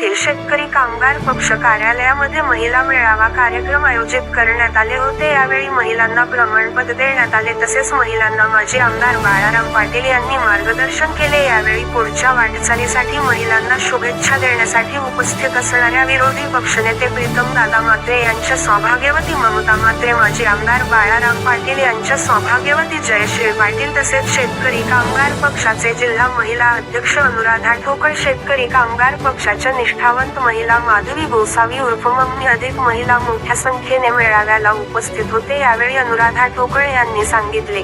येथील शेतकरी कामगार पक्ष कार्यालयामध्ये महिला मेळावा कार्यक्रम आयोजित करण्यात आले होते. यावेळी महिलांना प्रमाणपत्र देण्यात आले. तसेच महिलांना माजी आमदार बाळाराम पाटील यांनी मार्गदर्शन केले. यावेळी पुढच्या वाटचालीसाठी महिलांना शुभेच्छा देण्यासाठी उपस्थित असणाऱ्या विरोधी पक्षनेते प्रीतम दादा म्हात्रे यांच्या सौभाग्यवती ममता म्हात्रे माजी आमदार बाळाराम पाटील यांच्या सौभाग्यवती जयश्री पाटील तसेच शेतकरी कामगार पक्षाचे जिल्हा महिला अध्यक्ष अनुराधा ठोकळ शेतकरी कामगार पक्षाच्या निष्ठावंत महिला माधवी गोसावी उर्फ मम्मी अधिक महिला मोठ्या संख्येने मेळाव्याला उपस्थित होते यावेळी अनुराधा टोकळे यांनी सांगितले.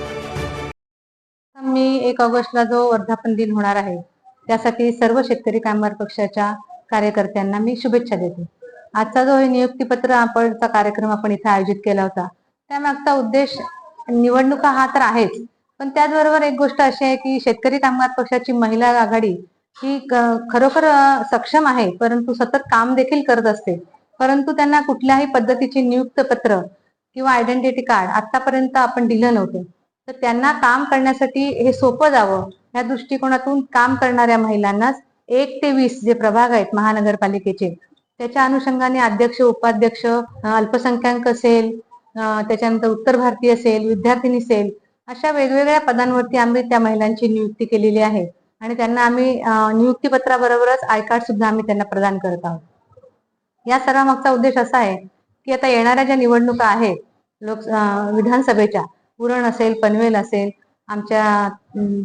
मी एक ऑगस्टला जो वर्धापन दिन होणार आहे त्यासाठी सर्व शेतकरी कामगार पक्षाच्या कार्यकर्त्यांना मी शुभेच्छा देते. आजचा जो हे नियुक्तीपत्र आपणचा कार्यक्रम आपण इथे आयोजित केला होता त्यामागचा उद्देश निवडणुका हा तर आहेच पण त्याचबरोबर एक गोष्ट अशी आहे की शेतकरी कामगार पक्षाची महिला आघाडी ही खरोखर सक्षम आहे परंतु सतत काम देखील करत असते. परंतु त्यांना कुठल्याही पद्धतीचे नियुक्त पत्र किंवा आयडेंटिटी कार्ड आतापर्यंत आपण दिलं नव्हतं. तर त्यांना काम करण्यासाठी हे सोपं जावं. या दृष्टिकोनातून काम करणाऱ्या महिलांनाच एक ते वीस जे प्रभाग आहेत महानगरपालिकेचे त्याच्या अनुषंगाने अध्यक्ष उपाध्यक्ष अल्पसंख्याक असेल त्याच्यानंतर उत्तर भारतीय असेल विद्यार्थिनी असेल अशा वेगवेगळ्या पदांवरती आम्ही त्या महिलांची नियुक्ती केलेली आहे. आणि त्यांना आम्ही नियुक्तीपत्राबरोबरच आय कार्ड सुद्धा आम्ही त्यांना प्रदान करत आहोत. या सर्वामागचा उद्देश असा आहे की आता येणाऱ्या ज्या निवडणुका आहेत लोक विधानसभेच्या उरण असेल पनवेल असेल आमच्या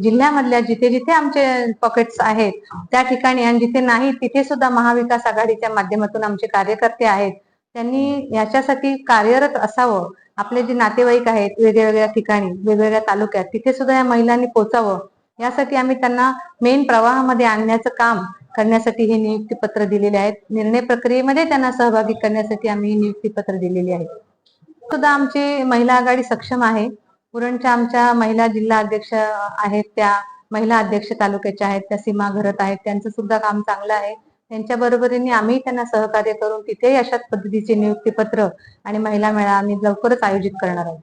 जिल्ह्यामधल्या जिथे जिथे आमचे पॉकेट्स आहेत त्या ठिकाणी आणि जिथे नाही तिथे सुद्धा महाविकास आघाडीच्या माध्यमातून आमचे कार्यकर्ते आहेत त्यांनी याच्यासाठी कार्यरत असावं. आपले जे नातेवाईक आहेत वेगवेगळ्या ठिकाणी वेगवेगळ्या तालुक्यात तिथे सुद्धा या महिलांनी पोचावं. यासाठी आम्ही त्यांना मेन प्रवाहामध्ये आणण्याचं काम करण्यासाठी हे नियुक्तीपत्र दिलेले आहेत. निर्णय प्रक्रियेमध्ये त्यांना सहभागी करण्यासाठी आम्ही ही नियुक्तीपत्र दिलेली आहेत सुद्धा आमची महिला आघाडी सक्षम आहे. पुरणच्या आमच्या महिला जिल्हा अध्यक्ष आहेत त्या महिला अध्यक्ष तालुक्याच्या आहेत त्या सीमा घरत आहेत त्यांचं सुद्धा काम चांगलं आहे. त्यांच्या बरोबरीने आम्ही त्यांना सहकार्य करून तिथेही अशाच पद्धतीचे नियुक्तीपत्र आणि महिला मेळा आम्ही लवकरच आयोजित करणार आहोत.